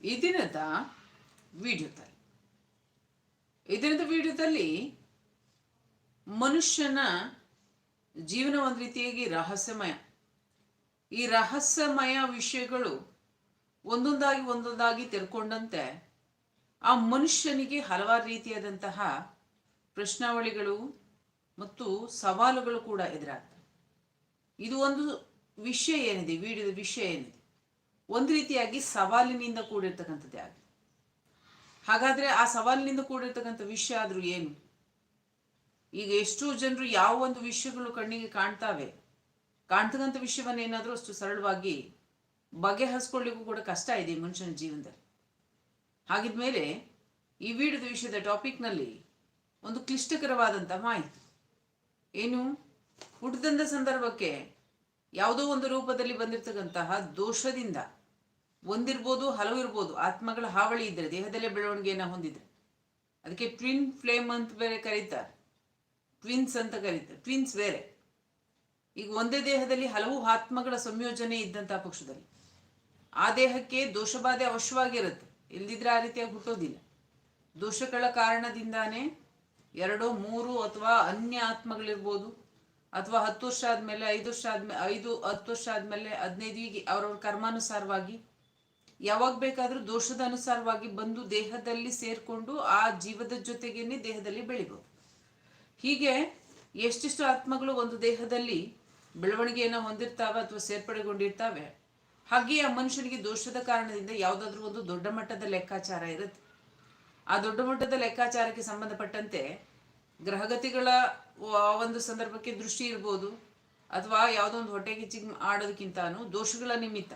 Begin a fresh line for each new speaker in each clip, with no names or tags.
ಈ ದಿನದ ವಿಡಿಯೋದಲ್ಲಿ, ಈ ದಿನದ ವಿಡಿಯೋದಲ್ಲಿ ಮನುಷ್ಯನ ಜೀವನ ಒಂದು ರೀತಿಯಾಗಿ ರಹಸ್ಯಮಯ. ಈ ರಹಸ್ಯಮಯ ವಿಷಯಗಳು ಒಂದೊಂದಾಗಿ ಒಂದೊಂದಾಗಿ ತೆರ್ಕೊಂಡಂತೆ ಆ ಮನುಷ್ಯನಿಗೆ ಹಲವಾರು ರೀತಿಯಾದಂತಹ ಪ್ರಶ್ನಾವಳಿಗಳು ಮತ್ತು ಸವಾಲುಗಳು ಕೂಡ ಎದುರಾಗ್ತವೆ. ಇದು ಒಂದು ವಿಷಯ ಏನಿದೆ? ವಿಡಿಯೋದ ವಿಷಯ ಏನಿದೆ? ಒಂದು ರೀತಿಯಾಗಿ ಸವಾಲಿನಿಂದ ಕೂಡಿರ್ತಕ್ಕಂಥದ್ದೇ ಆಗಿದೆ ಹಾಗಾದ್ರೆ ಆ ಸವಾಲಿನಿಂದ ಕೂಡಿರ್ತಕ್ಕಂಥ ವಿಷಯ ಆದ್ರೂ ಏನು? ಈಗ ಎಷ್ಟೋ ಜನರು ಯಾವ ಒಂದು ವಿಷಯಗಳು ಕಣ್ಣಿಗೆ ಕಾಣ್ತಾವೆ, ಕಾಣ್ತಕ್ಕಂಥ ವಿಷಯವನ್ನ ಏನಾದರೂ ಅಷ್ಟು ಸರಳವಾಗಿ ಬಗೆಹರಿಸ್ಕೊಳ್ಳಿಕ್ಕೂ ಕೂಡ ಕಷ್ಟ ಇದೆ ಮನುಷ್ಯನ ಜೀವನದಲ್ಲಿ. ಹಾಗಿದ್ಮೇಲೆ ಈ ವಿಡಿಯೋದ ವಿಷಯದ ಟಾಪಿಕ್ನಲ್ಲಿ ಒಂದು ಕ್ಲಿಷ್ಟಕರವಾದಂಥ ಮಾಹಿತಿ. ಏನು? ಹುಟ್ಟಿದಂಥ ಸಂದರ್ಭಕ್ಕೆ ಯಾವುದೋ ಒಂದು ರೂಪದಲ್ಲಿ ಬಂದಿರತಕ್ಕಂತಹ ದೋಷದಿಂದ ಒಂದಿರ್ಬೋದು, ಹಲವು ಇರ್ಬೋದು, ಆತ್ಮಗಳ ಹಾವಳಿ ಇದ್ದರೆ ದೇಹದಲ್ಲೇ ಬೆಳವಣಿಗೆಯನ್ನು ಹೊಂದಿದ್ರೆ. ಅದಕ್ಕೆ ಟ್ವಿನ್ ಫ್ಲೇಮ್ ಅಂತ ಬೇರೆ ಕರೀತಾರೆ. ಟ್ವಿನ್ಸ್ ಅಂತ ಕರೀತಾರೆ. ಟ್ವಿನ್ಸ್ ಬೇರೆ. ಈಗ ಒಂದೇ ದೇಹದಲ್ಲಿ ಹಲವು ಆತ್ಮಗಳ ಸಂಯೋಜನೆ ಇದ್ದಂತಹ ಪಕ್ಷದಲ್ಲಿ. ಆ ದೇಹಕ್ಕೆ ದೋಷಬಾಧೆ ಅವಶ್ಯವಾಗಿರುತ್ತೆ. ಇಲ್ದಿದ್ರೆ ಆ ರೀತಿಯಾಗಿ ಹುಟ್ಟೋದಿಲ್ಲ. ದೋಷಗಳ ಕಾರಣದಿಂದಾನೇ ಎರಡು, ಮೂರು ಅಥವಾ ಅನ್ಯ ಆತ್ಮಗಳಿರ್ಬೋದು. ಅಥವಾ ಹತ್ತು ವರ್ಷ ಆದಮೇಲೆ, ಐದು ವರ್ಷ ಆದ್ಮೇಲೆ ಐದು, ಹತ್ತು ವರ್ಷ ಆದಮೇಲೆ, ಹದಿನೈದು, ಹೀಗೆ ಅವ್ರವ್ರ ಕರ್ಮಾನುಸಾರವಾಗಿ ಯಾವಾಗ ಬೇಕಾದ್ರೂ ದೋಷದ ಅನುಸಾರವಾಗಿ ಬಂದು ದೇಹದಲ್ಲಿ ಸೇರ್ಕೊಂಡು ಆ ಜೀವದ ಜೊತೆಗೇನೆ ದೇಹದಲ್ಲಿ ಬೆಳಿಬಹುದು ಹೀಗೆ ಎಷ್ಟೆಷ್ಟು ಆತ್ಮಗಳು ಒಂದು ದೇಹದಲ್ಲಿ ಬೆಳವಣಿಗೆಯನ್ನು ಹೊಂದಿರ್ತಾವೆ ಅಥವಾ ಸೇರ್ಪಡೆಗೊಂಡಿರ್ತಾವೆ ಹಾಗೆ ಆ ಮನುಷ್ಯನಿಗೆ ದೋಷದ ಕಾರಣದಿಂದ ಯಾವುದಾದ್ರೂ ಒಂದು ದೊಡ್ಡ ಮಟ್ಟದ ಲೆಕ್ಕಾಚಾರ ಇರುತ್ತೆ. ಆ ದೊಡ್ಡ ಮಟ್ಟದ ಲೆಕ್ಕಾಚಾರಕ್ಕೆ ಸಂಬಂಧಪಟ್ಟಂತೆ ಗ್ರಹಗತಿಗಳ ಒಂದು ಸಂದರ್ಭಕ್ಕೆ ದೃಷ್ಟಿ ಇರ್ಬೋದು, ಅಥವಾ ಯಾವುದೋ ಒಂದು ಹೊಟ್ಟೆ ಕಿಚ್ಚಿಗೆ ಆಡೋದಕ್ಕಿಂತಾನು ದೋಷಗಳ ನಿಮಿತ್ತ.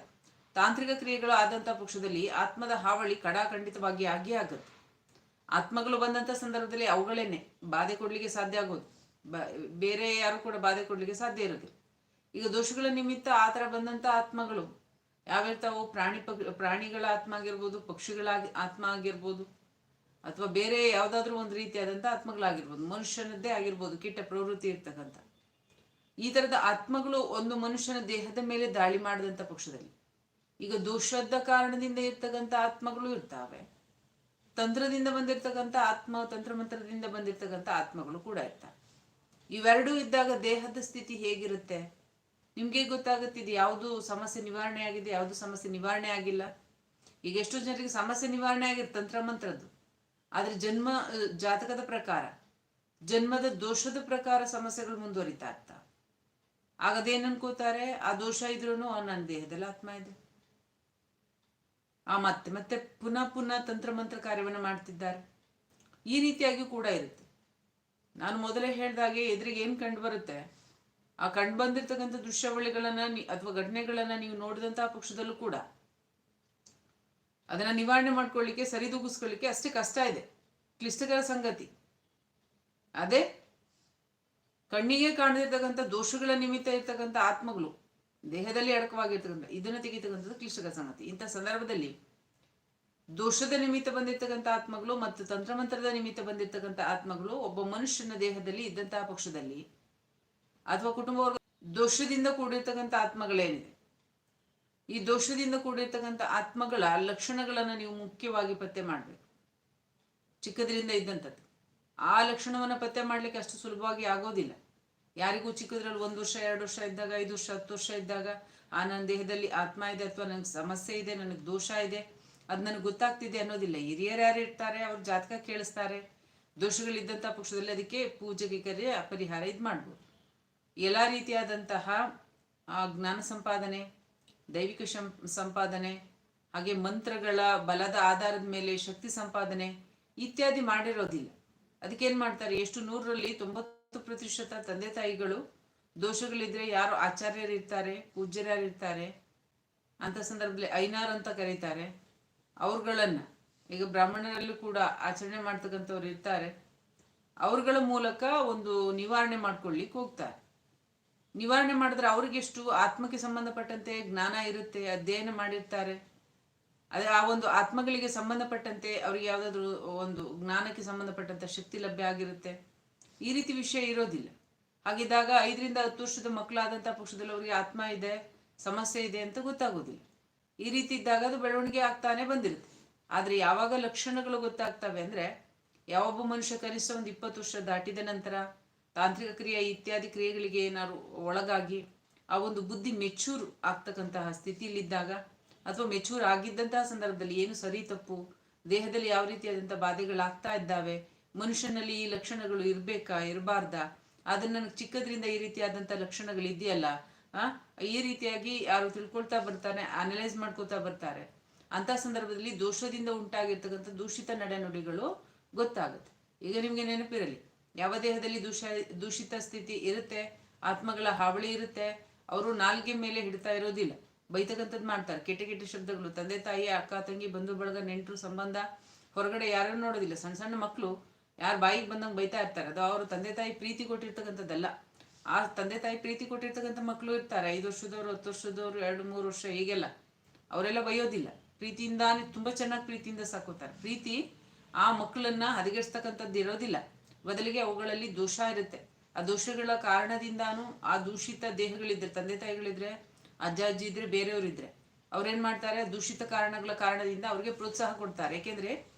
ತಾಂತ್ರಿಕ ಕ್ರಿಯೆಗಳು ಆದಂಥ ಪಕ್ಷದಲ್ಲಿ ಆತ್ಮದ ಹಾವಳಿ ಕಡಾಖಂಡಿತವಾಗಿ ಆಗಿಯೇ ಆಗುತ್ತೆ. ಆತ್ಮಗಳು ಬಂದಂಥ ಸಂದರ್ಭದಲ್ಲಿ ಅವುಗಳೇನೆ ಬಾಧೆ ಕೊಡಲಿಕ್ಕೆ ಸಾಧ್ಯ ಆಗೋದು. ಬೇರೆ ಯಾರು ಕೂಡ ಬಾಧೆ ಕೊಡಲಿಕ್ಕೆ ಸಾಧ್ಯ ಇರೋದಿಲ್ಲ. ಈಗ ದೋಷಗಳ ನಿಮಿತ್ತ ಆ ಥರ ಬಂದಂಥ ಆತ್ಮಗಳು ಯಾವಿರ್ತಾವು ಪ್ರಾಣಿ ಪಕ್, ಪ್ರಾಣಿಗಳ ಆತ್ಮ ಆಗಿರ್ಬೋದು, ಪಕ್ಷಿಗಳಾಗಿ, ಆತ್ಮ ಆಗಿರ್ಬೋದು, ಅಥವಾ ಬೇರೆ ಯಾವುದಾದ್ರೂ ಒಂದು ರೀತಿಯಾದಂಥ ಆತ್ಮಗಳಾಗಿರ್ಬೋದು, ಮನುಷ್ಯನದ್ದೇ ಆಗಿರ್ಬೋದು, ಕೆಟ್ಟ ಪ್ರವೃತ್ತಿ ಇರ್ತಕ್ಕಂಥ. ಈ ಥರದ ಆತ್ಮಗಳು ಒಂದು ಮನುಷ್ಯನ ದೇಹದ ಮೇಲೆ ದಾಳಿ ಮಾಡಿದಂಥ ಪಕ್ಷದಲ್ಲಿ ಈಗ ದುಶ್ರದ್ಧ ಕಾರಣದಿಂದ ಇರ್ತಕ್ಕಂಥ ಆತ್ಮಗಳು ಇರ್ತಾವೆ. ತಂತ್ರದಿಂದ ಬಂದಿರ್ತಕ್ಕಂಥ ಆತ್ಮ, ತಂತ್ರಮಂತ್ರದಿಂದ ಬಂದಿರ್ತಕ್ಕಂಥ ಆತ್ಮಗಳು ಕೂಡ ಇರ್ತವೆ. ಇವೆರಡೂ ಇದ್ದಾಗ ದೇಹದ ಸ್ಥಿತಿ ಹೇಗಿರುತ್ತೆ? ನಿಮ್ಗೆ ಗೊತ್ತಾಗುತ್ತೆ, ಇದು ಯಾವುದು ಸಮಸ್ಯೆ ನಿವಾರಣೆ ಆಗಿದೆ, ಯಾವುದು ಸಮಸ್ಯೆ ನಿವಾರಣೆ ಆಗಿಲ್ಲ. ಈಗ ಎಷ್ಟೋ ಜನರಿಗೆ ಸಮಸ್ಯೆ ನಿವಾರಣೆ ಆಗಿರುತ್ತೆ ತಂತ್ರಮಂತ್ರದ್ದು ಆದ್ರೆ ಜನ್ಮ, ಜಾತಕದ ಪ್ರಕಾರ, ಜನ್ಮದ ದೋಷದ ಪ್ರಕಾರ ಸಮಸ್ಯೆಗಳು ಮುಂದುವರಿತಾ ಇರ್ತಾವೆ. ಆಗದೇನ್ ಅನ್ಕೋತಾರೆ? ಆ ದೋಷ ಇದ್ರೂ ನನ್ನ ದೇಹದಲ್ಲಿ ಆತ್ಮ ಇದೆ. ಆ ಮತ್ತೆ ಮತ್ತೆ ಪುನಃ ಪುನಃ ತಂತ್ರಮಂತ್ರ ಕಾರ್ಯವನ್ನು ಮಾಡ್ತಿದ್ದಾರೆ. ಈ ರೀತಿಯಾಗಿ ಕೂಡ ಇರುತ್ತೆ. ನಾನು ಮೊದಲೇ ಹೇಳಿದಾಗೆ ಎದುರಿಗೆ ಏನು ಕಂಡು ಬರುತ್ತೆ? ಆ ಕಂಡು ಬಂದಿರ್ತಕ್ಕಂಥ ದೃಶ್ಯಾವಳಿಗಳನ್ನ ಅಥವಾ ಘಟನೆಗಳನ್ನ ನೀವು ನೋಡಿದಂಥ ಪಕ್ಷದಲ್ಲೂ ಕೂಡ. ಅದನ್ನ ನಿವಾರಣೆ ಮಾಡ್ಕೊಳ್ಳಿಕ್ಕೆ, ಸರಿದೂಗಿಸ್ಕೊಳ್ಳಿಕ್ಕೆ ಅಷ್ಟೇ ಕಷ್ಟ ಇದೆ. ಕ್ಲಿಷ್ಟಕರ ಸಂಗತಿ. ಅದೇ ಕಣ್ಣಿಗೆ ಕಾಣದಿರ್ತಕ್ಕಂಥ ದೋಷಗಳ ನಿಮಿತ್ತ ಇರ್ತಕ್ಕಂಥ ಆತ್ಮಗಳು. ದೇಹದಲ್ಲಿ ಅಡಕವಾಗಿರ್ತಕ್ಕಂಥ, ಇದನ್ನು ತೆಗಿತಕ್ಕಂಥದ್ದು ಕ್ಲಿಷ್ಟಕ ಸಂಗತಿ ಇಂಥ ಸಂದರ್ಭದಲ್ಲಿ ದೋಷದ ನಿಮಿತ್ತ ಬಂದಿರ್ತಕ್ಕಂಥ ಆತ್ಮಗಳು ಮತ್ತು ತಂತ್ರಮಂತ್ರದ ನಿಮಿತ್ತ ಬಂದಿರ್ತಕ್ಕಂಥ ಆತ್ಮಗಳು ಒಬ್ಬ ಮನುಷ್ಯನ ದೇಹದಲ್ಲಿ ಇದ್ದಂತಹ ಪಕ್ಷದಲ್ಲಿ ಅಥವಾ ಕುಟುಂಬ ವರ್ಗ ದೋಷದಿಂದ ಕೂಡಿರ್ತಕ್ಕಂಥ ಆತ್ಮಗಳೇನಿದೆ? ಈ ದೋಷದಿಂದ ಕೂಡಿರ್ತಕ್ಕಂಥ ಆತ್ಮಗಳ ಲಕ್ಷಣಗಳನ್ನು ನೀವು ಮುಖ್ಯವಾಗಿ ಪತ್ತೆ ಮಾಡಬೇಕು. ಚಿಕ್ಕದ್ರಿಂದ ಇದ್ದಂಥದ್ದು. ಆ ಲಕ್ಷಣವನ್ನು ಪತ್ತೆ ಮಾಡಲಿಕ್ಕೆ ಅಷ್ಟು ಸುಲಭವಾಗಿ ಆಗೋದಿಲ್ಲ. ಯಾರಿಗೂ ಚಿಕ್ಕದ್ರಲ್ಲಿ ಒಂದು ವರ್ಷ, ಎರಡು ವರ್ಷ ಇದ್ದಾಗ, ಐದು ವರ್ಷ, ಹತ್ತು ವರ್ಷ ಇದ್ದಾಗ, ಆ ನನ್ನ ದೇಹದಲ್ಲಿ ಆತ್ಮ ಇದೆ ಅಥವಾ ನನಗೆ ಸಮಸ್ಯೆ ಇದೆ, ನನಗೆ ದೋಷ ಇದೆ, ಅದು ನನಗೆ ಗೊತ್ತಾಗ್ತಿದೆ ಅನ್ನೋದಿಲ್ಲ. ಹಿರಿಯರು ಯಾರು ಇರ್ತಾರೆ, ಅವ್ರ ಜಾತಕ ಕೇಳಿಸ್ತಾರೆ. ದೋಷಗಳಿದ್ದಂಥ ಪಕ್ಷದಲ್ಲಿ ಅದಕ್ಕೆ ಪೂಜೆಗೆ ಕರೆ ಪರಿಹಾರ ಇದು ಮಾಡ್ಬೋದು. ಎಲ್ಲ ರೀತಿಯಾದಂತಹ ಜ್ಞಾನ ಸಂಪಾದನೆ, ದೈವಿಕ ಸಂಪಾದನೆ, ಹಾಗೆ ಮಂತ್ರಗಳ ಬಲದ ಆಧಾರದ ಮೇಲೆ ಶಕ್ತಿ ಸಂಪಾದನೆ ಇತ್ಯಾದಿ ಮಾಡಿರೋದಿಲ್ಲ. ಅದಕ್ಕೇನು ಮಾಡ್ತಾರೆ, ಎಷ್ಟು ನೂರರಲ್ಲಿ ತೊಂಬತ್ತು ಪ್ರತಿಶತ ತಂದೆ ತಾಯಿಗಳು ದೋಷಗಳಿದ್ರೆ ಯಾರು ಆಚಾರ್ಯರಿರ್ತಾರೆ ಇರ್ತಾರೆ ಪೂಜ್ಯರು ಇರ್ತಾರೆ ಅಂತ ಸಂದರ್ಭದಲ್ಲಿ ಐನಾರ್ ಅಂತ ಕರೀತಾರೆ. ಅವ್ರಗಳನ್ನ, ಈಗ ಬ್ರಾಹ್ಮಣರಲ್ಲೂ ಕೂಡ ಆಚರಣೆ ಮಾಡ್ತಕ್ಕಂಥವ್ರು ಇರ್ತಾರೆ. ಅವ್ರಗಳ ಮೂಲಕ ಒಂದು ನಿವಾರಣೆ ಮಾಡ್ಕೊಳ್ಳಿಕ್ಕೆ ಹೋಗ್ತಾರೆ. ನಿವಾರಣೆ ಮಾಡಿದ್ರೆ ಅವ್ರಿಗೆಷ್ಟು ಆತ್ಮಕ್ಕೆ ಸಂಬಂಧಪಟ್ಟಂತೆ ಜ್ಞಾನ ಇರುತ್ತೆ, ಅಧ್ಯಯನ ಮಾಡಿರ್ತಾರೆ. ಅದೇ ಆ ಒಂದು ಆತ್ಮಗಳಿಗೆ ಸಂಬಂಧಪಟ್ಟಂತೆ ಅವ್ರಿಗೆ ಯಾವುದಾದ್ರೂ ಒಂದು ಜ್ಞಾನಕ್ಕೆ ಸಂಬಂಧಪಟ್ಟಂತ ಶಕ್ತಿ ಲಭ್ಯ ಆಗಿರುತ್ತೆ. ಈ ರೀತಿ ವಿಷಯ ಇರೋದಿಲ್ಲ. ಹಾಗಿದ್ದಾಗ ಐದರಿಂದ ಹತ್ತು ವರ್ಷದ ಮಕ್ಕಳಾದಂಥ ಪಕ್ಷದಲ್ಲಿ ಅವರಿಗೆ ಆತ್ಮ ಇದೆ, ಸಮಸ್ಯೆ ಇದೆ ಅಂತ ಗೊತ್ತಾಗೋದಿಲ್ಲ. ಈ ರೀತಿ ಇದ್ದಾಗ ಅದು ಬೆಳವಣಿಗೆ ಆಗ್ತಾನೆ ಬಂದಿರುತ್ತೆ. ಆದರೆ ಯಾವಾಗ ಲಕ್ಷಣಗಳು ಗೊತ್ತಾಗ್ತವೆ ಅಂದರೆ ಯಾವೊಬ್ಬ ಮನುಷ್ಯ ಕನಿಷ್ಠ ಒಂದು ಇಪ್ಪತ್ತು ವರ್ಷ ದಾಟಿದ ನಂತರ ತಾಂತ್ರಿಕ ಕ್ರಿಯೆ ಇತ್ಯಾದಿ ಕ್ರಿಯೆಗಳಿಗೆ ಏನಾದ್ರು ಒಳಗಾಗಿ ಆ ಒಂದು ಬುದ್ಧಿ ಮೆಚೂರ್ ಆಗ್ತಕ್ಕಂತಹ ಸ್ಥಿತಿಯಲ್ಲಿದ್ದಾಗ ಅಥವಾ ಮೆಚೂರ್ ಆಗಿದ್ದಂತಹ ಸಂದರ್ಭದಲ್ಲಿ ಏನು ಸರಿ ತಪ್ಪು, ದೇಹದಲ್ಲಿ ಯಾವ ರೀತಿಯಾದಂಥ ಬಾಧೆಗಳಾಗ್ತಾ ಇದ್ದಾವೆ ಮನುಷ್ಯನಲ್ಲಿ ಈ ಲಕ್ಷಣಗಳು ಇರ್ಬೇಕಾ, ಇರಬಾರ್ದಾ? ಅದನ್ನ ನನಗೆ ಚಿಕ್ಕದ್ರಿಂದ ಈ ರೀತಿಯಾದಂಥ ಲಕ್ಷಣಗಳು ಇದೆಯಲ್ಲ, ಆ? ಈ ರೀತಿಯಾಗಿ ಯಾರು ತಿಳ್ಕೊಳ್ತಾ ಬರ್ತಾನೆ ಅನಲೈಸ್ ಮಾಡ್ಕೋತಾ ಬರ್ತಾರೆ. ಅಂತ ಸಂದರ್ಭದಲ್ಲಿ ದೋಷದಿಂದ ಉಂಟಾಗಿರ್ತಕ್ಕಂಥ ದೂಷಿತ ನಡೆನುಡಿಗಳು ಗೊತ್ತಾಗುತ್ತೆ. ಈಗ ನಿಮಗೆ ನೆನಪಿರಲಿ, ಯಾವ ದೇಹದಲ್ಲಿ ದೂಷ, ದೂಷಿತ ಸ್ಥಿತಿ ಇರುತ್ತೆ, ಆತ್ಮಗಳ ಹಾವಳಿ ಇರುತ್ತೆ, ಅವರು ನಾಲ್ಗೆ ಮೇಲೆ ಹಿಡ್ತಾ ಇರೋದಿಲ್ಲ. ಬೈತಕ್ಕಂಥದ್ದು ಮಾಡ್ತಾರೆ, ಕೆಟ್ಟ ಕೆಟ್ಟ ಶಬ್ದಗಳು, ತಂದೆ ತಾಯಿ, ಅಕ್ಕ, ತಂಗಿ, ಬಂಧು ಬಳಗ, ನೆಂಟರು, ಸಂಬಂಧ, ಹೊರಗಡೆ ಯಾರನ್ನು ನೋಡೋದಿಲ್ಲ. ಸಣ್ಣ ಸಣ್ಣ ಮಕ್ಕಳು ಯಾರು ಬಾಯಿಗೆ ಬಂದಂಗೆ ಬೈತಾ ಇರ್ತಾರೆ. ಅದು ಅವರು ತಂದೆ ತಾಯಿ ಪ್ರೀತಿ ಕೊಟ್ಟಿರ್ತಕ್ಕಂಥದ್ದಲ್ಲ. ಆ ತಂದೆ ತಾಯಿ ಪ್ರೀತಿ ಕೊಟ್ಟಿರ್ತಕ್ಕಂಥ ಮಕ್ಕಳು ಇರ್ತಾರೆ. ಐದು ವರ್ಷದವ್ರು, ಹತ್ತು ವರ್ಷದವ್ರು, ಎರಡು, ಮೂರು ವರ್ಷ ಹೀಗೆಲ್ಲ. ಅವರೆಲ್ಲ ಬೈಯೋದಿಲ್ಲ. ಪ್ರೀತಿಯಿಂದಾನೇ ತುಂಬಾ ಚೆನ್ನಾಗಿ ಪ್ರೀತಿಯಿಂದ ಸಾಕೋತಾರೆ. ಪ್ರೀತಿ ಆ ಮಕ್ಕಳನ್ನ ಹದಗೆಡ್ಸ್ತಕ್ಕಂಥದ್ದು ಇರೋದಿಲ್ಲ. ಬದಲಿಗೆ ಅವುಗಳಲ್ಲಿ ದೋಷ ಇರುತ್ತೆ. ಆ ದೋಷಗಳ ಕಾರಣದಿಂದಾನು ಆ ದೂಷಿತ ದೇಹಗಳಿದ್ರೆ, ತಂದೆ ತಾಯಿಗಳಿದ್ರೆ, ಅಜ್ಜ, ಅಜ್ಜಿ ಇದ್ರೆ ಬೇರೆಯವರಿದ್ರೆ, ಅವ್ರೇನ್ ಮಾಡ್ತಾರೆ? ದೂಷಿತ ಕಾರಣಗಳ ಕಾರಣದಿಂದ ಅವ್ರಿಗೆ ಪ್ರೋತ್ಸಾಹ ಕೊಡ್ತಾರೆ. ಯಾಕೆಂದ್ರೆ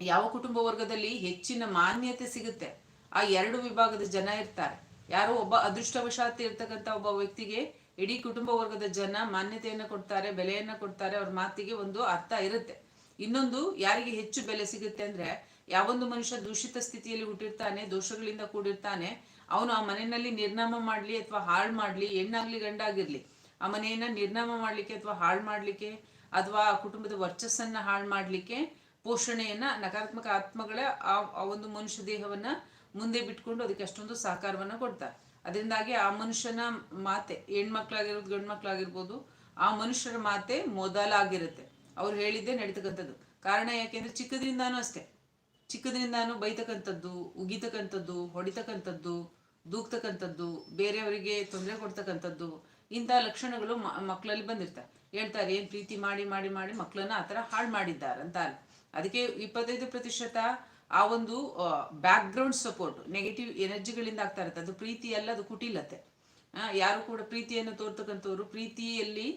ಯಾವ ಕುಟುಂಬ ವರ್ಗದಲ್ಲಿ ಹೆಚ್ಚಿನ ಮಾನ್ಯತೆ ಸಿಗುತ್ತೆ? ಆ ಎರಡು ವಿಭಾಗದ ಜನ ಇರ್ತಾರೆ. ಯಾರೋ ಒಬ್ಬ ಅದೃಷ್ಟವಶಾತ್ ಇರ್ತಕ್ಕಂಥ ಒಬ್ಬ ವ್ಯಕ್ತಿಗೆ ಇಡೀ ಕುಟುಂಬ ವರ್ಗದ ಜನ ಮಾನ್ಯತೆಯನ್ನ ಕೊಡ್ತಾರೆ, ಬೆಲೆಯನ್ನ ಕೊಡ್ತಾರೆ, ಅವ್ರ ಮಾತಿಗೆ ಒಂದು ಅರ್ಥ ಇರುತ್ತೆ. ಇನ್ನೊಂದು ಯಾರಿಗೆ ಹೆಚ್ಚು ಬೆಲೆ ಸಿಗುತ್ತೆ ಅಂದ್ರೆ ಯಾವೊಂದು ಮನುಷ್ಯ ದೂಷಿತ ಸ್ಥಿತಿಯಲ್ಲಿ ಹುಟ್ಟಿರ್ತಾನೆ, ದೋಷಗಳಿಂದ ಕೂಡಿರ್ತಾನೆ, ಅವನು ಆ ಮನೆಯಲ್ಲಿ ನಿರ್ನಾಮ ಮಾಡ್ಲಿ ಅಥವಾ ಹಾಳು ಮಾಡ್ಲಿ, ಹೆಣ್ಣಾಗ್ಲಿ ಗಂಡಾಗಿರ್ಲಿ, ಆ ಮನೆಯನ್ನ ನಿರ್ನಾಮ ಮಾಡ್ಲಿಕ್ಕೆ ಅಥವಾ ಹಾಳು ಮಾಡ್ಲಿಕ್ಕೆ, ಅಥವಾ ಆ ಕುಟುಂಬದ ವರ್ಚಸ್ಸನ್ನ ಹಾಳು ಮಾಡ್ಲಿಕ್ಕೆ ಪೋಷಣೆಯನ್ನ ನಕಾರಾತ್ಮಕ ಆತ್ಮಗಳ ಆ ಒಂದು ಮನುಷ್ಯ ದೇಹವನ್ನ ಮುಂದೆ ಬಿಟ್ಕೊಂಡು ಅದಕ್ಕೆ ಅಷ್ಟೊಂದು ಸಹಕಾರವನ್ನ ಕೊಡ್ತಾರೆ. ಅದರಿಂದಾಗಿ ಆ ಮನುಷ್ಯನ ಮಾತೆ ಹೆಣ್ಮಕ್ಳಾಗಿರೋದು ಗಂಡು ಮಕ್ಳಾಗಿರ್ಬೋದು ಆ ಮನುಷ್ಯರ ಮಾತೆ ಮೊದಲಾಗಿರುತ್ತೆ. ಅವ್ರು ಹೇಳಿದ್ದೆ ನಡೀತಕ್ಕಂಥದ್ದು. ಕಾರಣ ಯಾಕೆಂದ್ರೆ ಚಿಕ್ಕದ್ರಿಂದಾನು ಅಷ್ಟೇ. ಚಿಕ್ಕದ್ರಿಂದಾನು ಬೈತಕ್ಕಂಥದ್ದು, ಉಗಿತಕ್ಕಂಥದ್ದು, ಹೊಡಿತಕ್ಕಂಥದ್ದು, ದೂಕ್ತಕ್ಕಂಥದ್ದು, ಬೇರೆಯವರಿಗೆ ತೊಂದರೆ ಕೊಡ್ತಕ್ಕಂಥದ್ದು, ಇಂಥ ಲಕ್ಷಣಗಳು ಮಕ್ಕಳಲ್ಲಿ ಬಂದಿರ್ತಾರೆ. ಹೇಳ್ತಾರೆ, ಏನ್ ಪ್ರೀತಿ ಮಾಡಿ ಮಾಡಿ ಮಾಡಿ ಮಕ್ಕಳನ್ನ ಆತರ ಹಾಳು ಮಾಡಿದ್ದಾರೆ ಅಂತ ಅದಕ್ಕೆ ಇಪ್ಪತ್ತೈದು ಪ್ರತಿಶತ ಆ ಒಂದು ಬ್ಯಾಕ್ ಗ್ರೌಂಡ್ ಸಪೋರ್ಟ್ ನೆಗೆಟಿವ್ ಎನರ್ಜಿಗಳಿಂದ ಆಗ್ತಾ ಇರುತ್ತೆ. ಅದು ಪ್ರೀತಿ ಅಲ್ಲ, ಅದು ಕುಟಿಲತೆ. ಯಾರು ಕೂಡ ಪ್ರೀತಿಯನ್ನು ತೋರ್ತಕ್ಕಂಥವ್ರು ಪ್ರೀತಿಯಲ್ಲಿ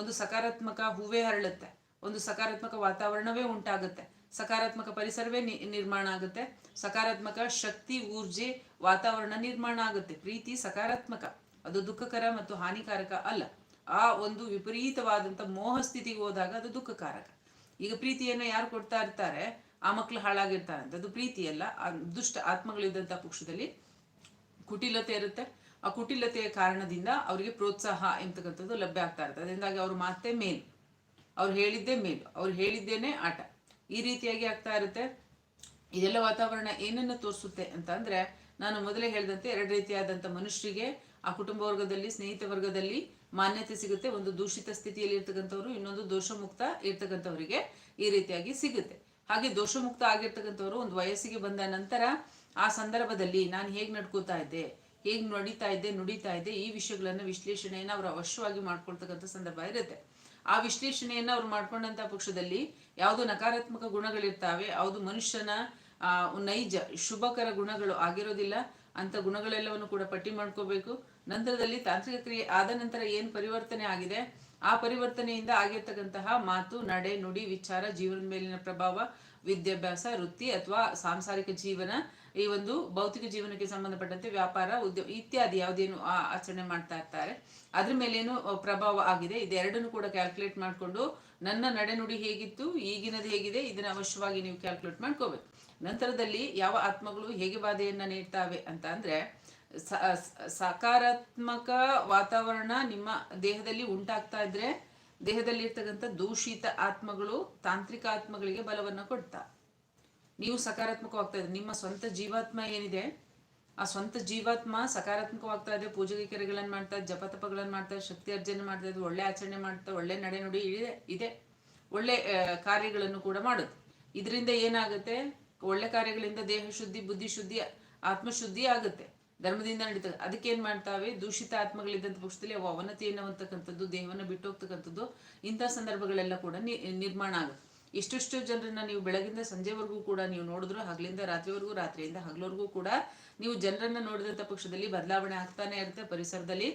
ಒಂದು ಸಕಾರಾತ್ಮಕ ಹೂವೇ ಹರಳುತ್ತೆ. ಒಂದು ಸಕಾರಾತ್ಮಕ ವಾತಾವರಣವೇ ಉಂಟಾಗುತ್ತೆ. ಸಕಾರಾತ್ಮಕ ಪರಿಸರವೇ ನಿರ್ಮಾಣ ಆಗುತ್ತೆ. ಸಕಾರಾತ್ಮಕ ಶಕ್ತಿ, ಊರ್ಜೆ, ವಾತಾವರಣ ನಿರ್ಮಾಣ ಆಗುತ್ತೆ. ಪ್ರೀತಿ ಸಕಾರಾತ್ಮಕ. ಅದು ದುಃಖಕರ ಮತ್ತು ಹಾನಿಕಾರಕ ಅಲ್ಲ. ಆ ಒಂದು ವಿಪರೀತವಾದಂತ ಮೋಹ ಸ್ಥಿತಿಗೆ ಹೋದಾಗ ಅದು ದುಃಖಕಾರಕ. ಈಗ ಪ್ರೀತಿಯನ್ನು ಯಾರು ಕೊಡ್ತಾ ಇರ್ತಾರೆ, ಆ ಮಕ್ಕಳು ಹಾಳಾಗಿರ್ತಾರೆ ಅಂತ ಅದು ಪ್ರೀತಿ ಅಲ್ಲ. ದುಷ್ಟ ಆತ್ಮಗಳಿದ್ದಂಥ ಪಕ್ಷದಲ್ಲಿ ಕುಟಿಲತೆ ಇರುತ್ತೆ. ಆ ಕುಟಿಲತೆಯ ಕಾರಣದಿಂದ ಅವರಿಗೆ ಪ್ರೋತ್ಸಾಹ ಎಂತಕ್ಕಂಥದ್ದು ಲಭ್ಯ ಆಗ್ತಾ ಇರುತ್ತೆ. ಅದರಿಂದಾಗಿ ಅವ್ರ ಮಾತೇ ಮೇಲ್. ಅವ್ರು ಹೇಳಿದ್ದೇ ಮೇಲ್. ಅವ್ರು ಹೇಳಿದ್ದೇನೆ ಆಟ. ಈ ರೀತಿಯಾಗಿ ಆಗ್ತಾ ಇರುತ್ತೆ. ಇದೆಲ್ಲ ವಾತಾವರಣ ಏನನ್ನು ತೋರಿಸುತ್ತೆ ಅಂತ ನಾನು ಮೊದಲೇ ಹೇಳಿದಂತೆ ಎರಡು ರೀತಿಯಾದಂಥ ಮನುಷ್ಯರಿಗೆ, ಆ ಕುಟುಂಬ ವರ್ಗದಲ್ಲಿ, ಸ್ನೇಹಿತ ವರ್ಗದಲ್ಲಿ ಮಾನ್ಯತೆ ಸಿಗುತ್ತೆ, ಒಂದು ದೂಷಿತ ಸ್ಥಿತಿಯಲ್ಲಿ ಇರ್ತಕ್ಕಂಥವ್ರು, ಇನ್ನೊಂದು ದೋಷಮುಕ್ತ ಇರ್ತಕ್ಕಂಥವರಿಗೆ ಈ ರೀತಿಯಾಗಿ ಸಿಗುತ್ತೆ. ಹಾಗೆ ದೋಷಮುಕ್ತ ಆಗಿರ್ತಕ್ಕಂಥವ್ರು ಒಂದು ವಯಸ್ಸಿಗೆ ಬಂದ ನಂತರ ಆ ಸಂದರ್ಭದಲ್ಲಿ ನಾನು ಹೇಗೆ ನಡ್ಕೋತಾ ಇದ್ದೆ, ಹೇಗೆ ನಡೀತಾ ಇದ್ದೆ, ನುಡಿತಾ ಇದ್ದೆ, ಈ ವಿಷಯಗಳನ್ನು ವಿಶ್ಲೇಷಣೆಯನ್ನು ಅವರು ಅವಶ್ಯವಾಗಿ ಮಾಡ್ಕೊಳ್ತಕ್ಕಂಥ ಸಂದರ್ಭ ಇರುತ್ತೆ. ಆ ವಿಶ್ಲೇಷಣೆಯನ್ನು ಅವ್ರು ಮಾಡ್ಕೊಂಡಂತ ಪಕ್ಷದಲ್ಲಿ ಯಾವುದು ನಕಾರಾತ್ಮಕ ಗುಣಗಳಿರ್ತಾವೆ, ಯಾವುದು ಮನುಷ್ಯನ ನೈಜ ಶುಭಕರ ಗುಣಗಳು ಆಗಿರೋದಿಲ್ಲ ಅಂತ ಗುಣಗಳೆಲ್ಲವನ್ನು ಕೂಡ ಪಟ್ಟಿ ಮಾಡ್ಕೋಬೇಕು. ನಂತರದಲ್ಲಿ ತಾಂತ್ರಿಕ ಕ್ರಿಯೆ ಆದ ನಂತರ ಏನು ಪರಿವರ್ತನೆ ಆಗಿದೆ? ಆ ಪರಿವರ್ತನೆಯಿಂದ ಆಗಿರ್ತಕ್ಕಂತಹ ಮಾತು, ನಡೆ, ನುಡಿ, ವಿಚಾರ, ಜೀವನದ ಮೇಲಿನ ಪ್ರಭಾವ, ವಿದ್ಯಾಭ್ಯಾಸ, ವೃತ್ತಿ ಅಥವಾ ಸಾಂಸಾರಿಕ ಜೀವನ, ಈ ಒಂದು ಭೌತಿಕ ಜೀವನಕ್ಕೆ ಸಂಬಂಧಪಟ್ಟಂತೆ ವ್ಯಾಪಾರ, ಉದ್ಯ, ಇತ್ಯಾದಿ ಯಾವುದೇನು ಆಚರಣೆ ಮಾಡ್ತಾ ಇರ್ತಾರೆ. ಅದ್ರ ಮೇಲೇನು ಪ್ರಭಾವ ಆಗಿದೆ? ಇದೆರಡನ್ನು ಕೂಡ ಕ್ಯಾಲ್ಕುಲೇಟ್ ಮಾಡಿಕೊಂಡು ನನ್ನ ನಡೆನುಡಿ ಹೇಗಿತ್ತು, ಈಗಿನದು ಹೇಗಿದೆ, ಇದನ್ನ ಅವಶ್ಯವಾಗಿ ನೀವು ಕ್ಯಾಲ್ಕುಲೇಟ್ ಮಾಡ್ಕೋಬೇಕು. ನಂತರದಲ್ಲಿ ಯಾವ ಆತ್ಮಗಳು ಹೇಗೆ ಬಾಧೆಯನ್ನು ನೀಡ್ತಾವೆ ಅಂತ ಅಂದ್ರೆ ಸಕಾರಾತ್ಮಕ ವಾತಾವರಣ ನಿಮ್ಮ ದೇಹದಲ್ಲಿ ಉಂಟಾಗ್ತಾ ಇದ್ರೆ ದೇಹದಲ್ಲಿ ಇರ್ತಕ್ಕಂಥ ದೂಷಿತ ಆತ್ಮಗಳು ತಾಂತ್ರಿಕ ಆತ್ಮಗಳಿಗೆ ಬಲವನ್ನು ಕೊಡ್ತಾ. ನೀವು ಸಕಾರಾತ್ಮಕವಾಗ್ತಾ ಇದ್ರೆ, ನಿಮ್ಮ ಸ್ವಂತ ಜೀವಾತ್ಮ ಏನಿದೆ, ಆ ಸ್ವಂತ ಜೀವಾತ್ಮ ಸಕಾರಾತ್ಮಕವಾಗ್ತಾ ಇದೆ ಪೂಜೆಗೆ ಕೆರೆಗಳನ್ನು ಮಾಡ್ತಾ ಜಪತಪಗಳನ್ನು ಮಾಡ್ತಾ, ಶಕ್ತಿ ಅರ್ಜನೆ ಮಾಡ್ತಾ ಇದೆ ಒಳ್ಳೆ ಆಚರಣೆ ಮಾಡ್ತಾ, ಒಳ್ಳೆ ನಡೆ ನುಡಿ ಇದೆ ಇದೆ, ಒಳ್ಳೆ ಕಾರ್ಯಗಳನ್ನು ಕೂಡ ಮಾಡುತ್ತೆ. ಇದರಿಂದ ಏನಾಗುತ್ತೆ? ಒಳ್ಳೆ ಕಾರ್ಯಗಳಿಂದ ದೇಹ ಶುದ್ಧಿ, ಬುದ್ಧಿ ಶುದ್ಧಿ ಆತ್ಮಶುದ್ಧಿ ಆಗುತ್ತೆ. ಧರ್ಮದಿಂದ ನಡೀತದೆ. ಅದಕ್ಕೆ ಏನ್ ಮಾಡ್ತಾವೆ? ದೂಷಿತ ಆತ್ಮಗಳಿದ್ದಂಥ ಪಕ್ಷದಲ್ಲಿ ಅವು ಅವನತಿ ಎನ್ನುವಂತಕ್ಕಂಥದ್ದು, ದೇಹವನ್ನು ಬಿಟ್ಟು ಹೋಗ್ತಕ್ಕಂಥದ್ದು ಇಂಥ ಸಂದರ್ಭಗಳೆಲ್ಲ ಕೂಡ ನಿರ್ಮಾಣ ಆಗುತ್ತೆ. ಇಷ್ಟೆಷ್ಟು ಜನರನ್ನ ನೀವು ಬೆಳಗಿಂದ ಸಂಜೆವರೆಗೂ ಕೂಡ ನೀವು ನೋಡಿದ್ರು, ಹಗಲಿಂದ ರಾತ್ರಿವರೆಗೂ, ರಾತ್ರಿಯಿಂದ ಹಗಲವರೆಗೂ ಕೂಡ ನೀವು ಜನರನ್ನ ನೋಡಿದಂಥ ಪಕ್ಷದಲ್ಲಿ ಬದಲಾವಣೆ ಆಗ್ತಾನೆ ಇರುತ್ತೆ. ಪರಿಸರದಲ್ಲಿ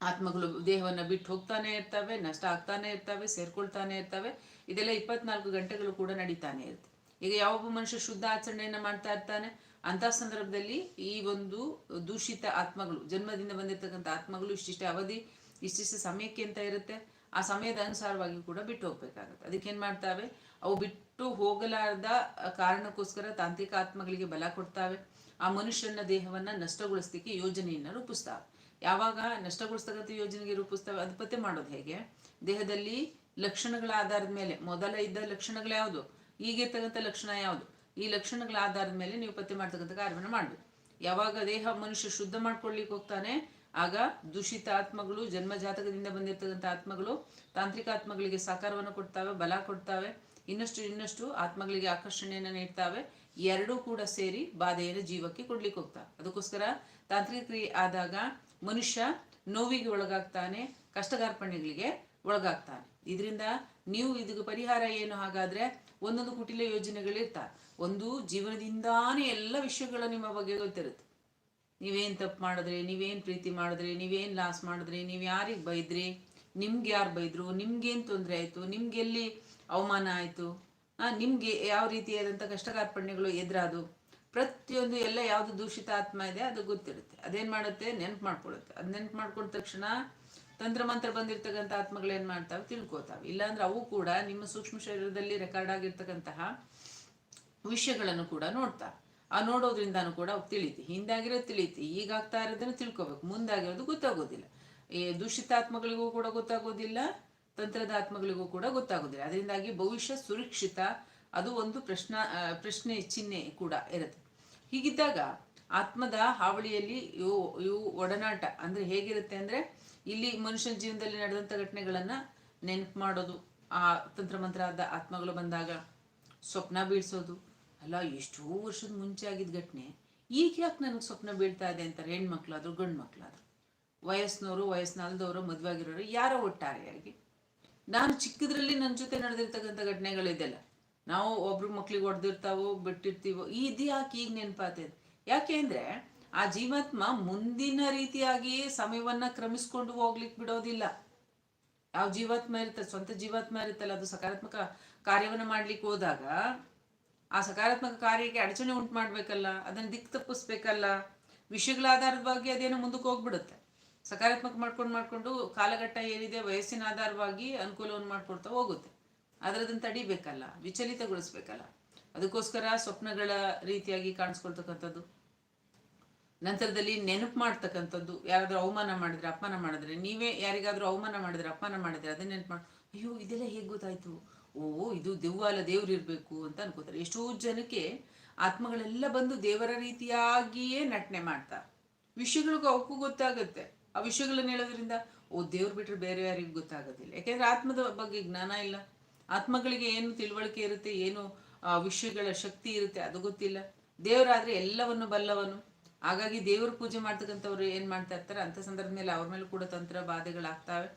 ಆತ್ಮಗಳು ದೇಹವನ್ನು ಬಿಟ್ಟು ಹೋಗ್ತಾನೆ ಇರ್ತವೆ, ನಷ್ಟ ಆಗ್ತಾನೆ ಇರ್ತವೆ, ಸೇರ್ಕೊಳ್ತಾನೆ ಇರ್ತವೆ. ಇದೆಲ್ಲ ಇಪ್ಪತ್ನಾಲ್ಕು ಗಂಟೆಗಳು ಕೂಡ ನಡೀತಾನೆ ಇರುತ್ತೆ. ಈಗ ಯಾವೊಬ್ಬ ಮನುಷ್ಯ ಶುದ್ಧ ಆಚರಣೆಯನ್ನ ಮಾಡ್ತಾ ಇರ್ತಾನೆ? ಅಂತ ಸಂದರ್ಭದಲ್ಲಿ ಈ ಒಂದು ದೂಷಿತ ಆತ್ಮಗಳು, ಜನ್ಮದಿಂದ ಬಂದಿರತಕ್ಕಂಥ ಆತ್ಮಗಳು ಇಷ್ಟಿಷ್ಟೇ ಅವಧಿ, ಇಷ್ಟಿಷ್ಟು ಸಮಯಕ್ಕೆ ಅಂತ ಇರುತ್ತೆ. ಆ ಸಮಯದ ಅನುಸಾರವಾಗಿ ಕೂಡ ಬಿಟ್ಟು ಹೋಗ್ಬೇಕಾಗತ್ತೆ. ಅದಕ್ಕೆ ಏನ್ ಮಾಡ್ತಾವೆ? ಅವು ಬಿಟ್ಟು ಹೋಗಲಾರದ ಕಾರಣಕ್ಕೋಸ್ಕರ ತಾಂತ್ರಿಕ ಆತ್ಮಗಳಿಗೆ ಬಲ ಕೊಡ್ತಾವೆ. ಆ ಮನುಷ್ಯನ ದೇಹವನ್ನ ನಷ್ಟಗೊಳಿಸ್ಲಿಕ್ಕೆ ಯೋಜನೆಯನ್ನ ರೂಪಿಸ್ತಾವೆ. ಯಾವಾಗ ನಷ್ಟಗೊಳಿಸ್ತಕ್ಕಂಥ ಯೋಜನೆಗೆ ರೂಪಿಸ್ತಾವೆ? ಅದು ಪತ್ತೆ ಮಾಡೋದು ಹೇಗೆ? ದೇಹದಲ್ಲಿ ಲಕ್ಷಣಗಳ ಆಧಾರದ ಮೇಲೆ, ಮೊದಲ ಇದ್ದ ಲಕ್ಷಣಗಳು ಯಾವುದು? ಈಗಿರ್ತಕ್ಕಂಥ ಲಕ್ಷಣ ಯಾವುದು? ಈ ಲಕ್ಷಣಗಳ ಆಧಾರದ ಮೇಲೆ ನೀವು ಪತ್ತೆ ಮಾಡ್ತಕ್ಕಂಥ ಕಾರ್ಯವನ್ನು ಮಾಡಬೇಕು. ಯಾವಾಗ ದೇಹ ಮನುಷ್ಯ ಶುದ್ಧ ಮಾಡ್ಕೊಳ್ಲಿಕ್ಕೆ ಹೋಗ್ತಾನೆ, ಆಗ ದೂಷಿತ ಆತ್ಮಗಳು, ಜನ್ಮ ಜಾತಕದಿಂದ ಬಂದಿರತಕ್ಕಂಥ ಆತ್ಮಗಳು ತಾಂತ್ರಿಕ ಆತ್ಮಗಳಿಗೆ ಸಾಕಾರವನ್ನು ಕೊಡ್ತಾವೆ, ಬಲ ಕೊಡ್ತಾವೆ. ಇನ್ನಷ್ಟು ಇನ್ನಷ್ಟು ಆತ್ಮಗಳಿಗೆ ಆಕರ್ಷಣೆಯನ್ನು ನೀಡ್ತಾವೆ. ಎರಡೂ ಕೂಡ ಸೇರಿ ಬಾಧೆಯನ್ನು ಜೀವಕ್ಕೆ ಕೊಡ್ಲಿಕ್ಕೆ ಹೋಗ್ತಾವೆ. ಅದಕ್ಕೋಸ್ಕರ ತಾಂತ್ರಿಕ ಕ್ರಿಯೆ ಆದಾಗ ಮನುಷ್ಯ ನೋವಿಗೆ ಒಳಗಾಗ್ತಾನೆ ಕಷ್ಟಗಾರ್ಪಣೆಗಳಿಗೆ ಒಳಗಾಗ್ತಾನೆ. ಇದರಿಂದ ನೀವು ಇದಕ್ಕೆ ಪರಿಹಾರ ಏನು? ಹಾಗಾದ್ರೆ ಒಂದೊಂದು ಕುಟಿಲ ಯೋಜನೆಗಳಿರ್ತಾ ಒಂದು ಜೀವನದಿಂದಾನೇ ಎಲ್ಲ ವಿಷಯಗಳು ನಿಮ್ಮ ಬಗ್ಗೆ ಗೊತ್ತಿರುತ್ತೆ. ನೀವೇನ್ ತಪ್ಪು ಮಾಡಿದ್ರಿ, ನೀವೇನ್ ಪ್ರೀತಿ ಮಾಡಿದ್ರಿ, ನೀವೇನ್ ಲಾಸ್ ಮಾಡಿದ್ರಿ, ನೀವು ಯಾರಿಗೆ ಬೈದ್ರಿ, ನಿಮ್ಗೆ ಯಾರು ಬೈದ್ರು, ನಿಮ್ಗೇನ್ ತೊಂದರೆ ಆಯ್ತು ನಿಮ್ಗೆ ಎಲ್ಲಿ ಅವಮಾನ ಆಯ್ತು ನಿಮ್ಗೆ ಯಾವ ರೀತಿಯಾದಂಥ ಕಷ್ಟ ಕಾರ್ಪಣ್ಯಗಳು ಎದುರಾದು ಪ್ರತಿಯೊಂದು ಎಲ್ಲ ಯಾವ್ದು ದೂಷಿತ ಆತ್ಮ ಇದೆ, ಅದು ಗೊತ್ತಿರುತ್ತೆ. ಅದೇನ್ ಮಾಡುತ್ತೆ? ನೆನಪು ಮಾಡ್ಕೊಳ್ಳುತ್ತೆ. ಅದ್ ನೆನ್ಪು ಮಾಡ್ಕೊಂಡ ತಕ್ಷಣ ತಂತ್ರ ಮಂತ್ರ ಬಂದಿರ್ತಕ್ಕಂಥ ಆತ್ಮಗಳು ಏನ್ ಮಾಡ್ತಾವೆ? ತಿಳ್ಕೊತಾವೆ. ಇಲ್ಲಾಂದ್ರೆ ಅವು ಕೂಡ ನಿಮ್ಮ ಸೂಕ್ಷ್ಮ ಶರೀರದಲ್ಲಿ ರೆಕಾರ್ಡ್ ಆಗಿರ್ತಕ್ಕಂತಹ ವಿಷಯಗಳನ್ನು ಕೂಡ ನೋಡ್ತಾವೆ ಆ ನೋಡೋದ್ರಿಂದಾನು ಕೂಡ ಅವು ತಿಳಿತಿ. ಹಿಂದಾಗಿರೋದು ತಿಳಿತಿ. ಈಗ ಆಗ್ತಾ ಇರೋದನ್ನು ತಿಳ್ಕೊಬೇಕು. ಮುಂದಾಗಿರೋದು ಗೊತ್ತಾಗೋದಿಲ್ಲ. ಈ ದುಷಿತಾತ್ಮಗಳಿಗೂ ಕೂಡ ಗೊತ್ತಾಗೋದಿಲ್ಲ ತಂತ್ರದ ಆತ್ಮಗಳಿಗೂ ಕೂಡ ಗೊತ್ತಾಗೋದಿಲ್ಲ. ಅದರಿಂದಾಗಿ ಭವಿಷ್ಯ ಸುರಕ್ಷಿತ, ಅದು ಒಂದು ಪ್ರಶ್ನ ಪ್ರಶ್ನೆ ಚಿಹ್ನೆ ಕೂಡ ಇರುತ್ತೆ. ಹೀಗಿದ್ದಾಗ ಆತ್ಮದ ಹಾವಳಿಯಲ್ಲಿ ಇವು ಇವು ಒಡನಾಟ ಅಂದ್ರೆ ಹೇಗಿರುತ್ತೆ ಅಂದ್ರೆ ಇಲ್ಲಿ ಮನುಷ್ಯನ ಜೀವನದಲ್ಲಿ ನಡೆದಂಥ ಘಟನೆಗಳನ್ನ ನೆನಪು ಮಾಡೋದು, ಆ ತಂತ್ರ ಮಂತ್ರ ಆದ ಆತ್ಮಗಳು ಬಂದಾಗ ಸ್ವಪ್ನ ಬೀಳ್ಸೋದು. ಅಲ್ಲ, ಎಷ್ಟೋ ವರ್ಷದ ಮುಂಚೆ ಆಗಿದ್ದ ಘಟನೆ. ಈಗ ಯಾಕೆ ನನಗೆ ಸ್ವಪ್ನ ಬೀಳ್ತಾ ಇದೆ ಅಂತಾರೆ ಹೆಣ್ಮಕ್ಳಾದ್ರು ಗಂಡು ಮಕ್ಳಾದ್ರು ವಯಸ್ಸಿನವರು ವಯಸ್ಸಿನಲ್ದವರು ಮದುವೆ ಆಗಿರೋರು ಯಾರೋ ಒಟ್ಟಾರೆಯಾಗಿ ನಾನು ಚಿಕ್ಕದ್ರಲ್ಲಿ ನನ್ನ ಜೊತೆ ನಡೆದಿರ್ತಕ್ಕಂಥ ಘಟನೆಗಳಿದೆಲ್ಲ ನಾವು ಒಬ್ರು ಮಕ್ಳಿಗೆ ಹೊಡೆದಿರ್ತಾವೋ ಬಿಟ್ಟಿರ್ತೀವೋ, ಇದು ಯಾಕೆ ಈಗ ನೆನಪಾತದೆ ಯಾಕೆ ಅಂದ್ರೆ ಆ ಜೀವಾತ್ಮ ಮುಂದಿನ ರೀತಿಯಾಗಿ ಸಮಯವನ್ನ ಕ್ರಮಿಸ್ಕೊಂಡು ಹೋಗ್ಲಿಕ್ಕೆ ಬಿಡೋದಿಲ್ಲ. ಯಾವ ಜೀವಾತ್ಮ ಇರುತ್ತೆ, ಸ್ವಂತ ಜೀವಾತ್ಮ ಇರುತ್ತಲ್ಲ, ಅದು ಸಕಾರಾತ್ಮಕ ಕಾರ್ಯವನ್ನು ಮಾಡ್ಲಿಕ್ಕೆ ಹೋದಾಗ, ಆ ಸಕಾರಾತ್ಮಕ ಕಾರ್ಯಕ್ಕೆ ಅಡಚಣೆ ಉಂಟು ಮಾಡ್ಬೇಕಲ್ಲ, ಅದನ್ನ ದಿಕ್ ತಪ್ಪಿಸ್ಬೇಕಲ್ಲ, ವಿಷಯಗಳ ಆಧಾರವಾಗಿ ಅದೇನೋ ಮುಂದಕ್ಕೆ ಹೋಗ್ಬಿಡುತ್ತೆ. ಸಕಾರಾತ್ಮಕ ಮಾಡ್ಕೊಂಡು ಮಾಡ್ಕೊಂಡು ಕಾಲಘಟ್ಟ ಏನಿದೆ, ವಯಸ್ಸಿನ ಆಧಾರವಾಗಿ ಅನುಕೂಲವನ್ನು ಮಾಡ್ಕೊಡ್ತಾ ಹೋಗುತ್ತೆ. ಅದರದನ್ನ ತಡಿಬೇಕಲ್ಲ, ವಿಚಲಿತಗೊಳಿಸ್ಬೇಕಲ್ಲ. ಅದಕ್ಕೋಸ್ಕರ ಸ್ವಪ್ನಗಳ ರೀತಿಯಾಗಿ ಕಾಣಿಸ್ಕೊಳ್ತಕ್ಕಂಥದ್ದು. ನಂತರದಲ್ಲಿ ನೆನಪು ಮಾಡ್ತಕ್ಕಂಥದ್ದು, ಯಾರಾದರೂ ಅವಮಾನ ಮಾಡಿದ್ರೆ ಅಪಮಾನ ಮಾಡಿದ್ರೆ, ನೀವೇ ಯಾರಿಗಾದರೂ ಅವಮಾನ ಮಾಡಿದ್ರೆ ಅಪಮಾನ ಮಾಡಿದ್ರೆ ಅದನ್ನ ನೆನಪು ಮಾಡಿ, ಅಯ್ಯೋ, ಇದೆಲ್ಲ ಹೇಗೆ ಗೊತ್ತಾಯ್ತು? ಓ, ಇದು ದೆವ್ವಾಲ ದೇವ್ರು ಇರಬೇಕು ಅಂತ ಅನ್ಕೋತಾರೆ. ಎಷ್ಟೋ ಜನಕ್ಕೆ ಆತ್ಮಗಳೆಲ್ಲ ಬಂದು ದೇವರ ರೀತಿಯಾಗಿಯೇ ನಟನೆ ಮಾಡ್ತಾರೆ. ವಿಷಯಗಳಿಗೂ ಅವಕ್ಕೂ ಗೊತ್ತಾಗುತ್ತೆ. ಆ ವಿಷಯಗಳನ್ನ ಹೇಳೋದ್ರಿಂದ, ಓ, ದೇವ್ರು ಬಿಟ್ಟರೆ ಬೇರೆ ಯಾರಿಗೂ ಗೊತ್ತಾಗೋದಿಲ್ಲ. ಯಾಕೆಂದ್ರೆ ಆತ್ಮದ ಬಗ್ಗೆ ಜ್ಞಾನ ಇಲ್ಲ. ಆತ್ಮಗಳಿಗೆ ಏನು ತಿಳುವಳಿಕೆ ಇರುತ್ತೆ, ಏನು ವಿಷಯಗಳ ಶಕ್ತಿ ಇರುತ್ತೆ, ಅದು ಗೊತ್ತಿಲ್ಲ. ದೇವರಾದ್ರೆ ಎಲ್ಲವನ್ನು ಬಲ್ಲವನು. ಹಾಗಾಗಿ ದೇವ್ರ ಪೂಜೆ ಮಾಡ್ತಕ್ಕಂಥವ್ರು ಏನ್ ಮಾಡ್ತಾ ಇರ್ತಾರೆ ಅಂತ ಸಂದರ್ಭ ಮೇಲೆ ಅವ್ರ ಮೇಲೆ ಕೂಡ ತಂತ್ರ ಬಾಧೆಗಳಾಗ್ತಾವೆ.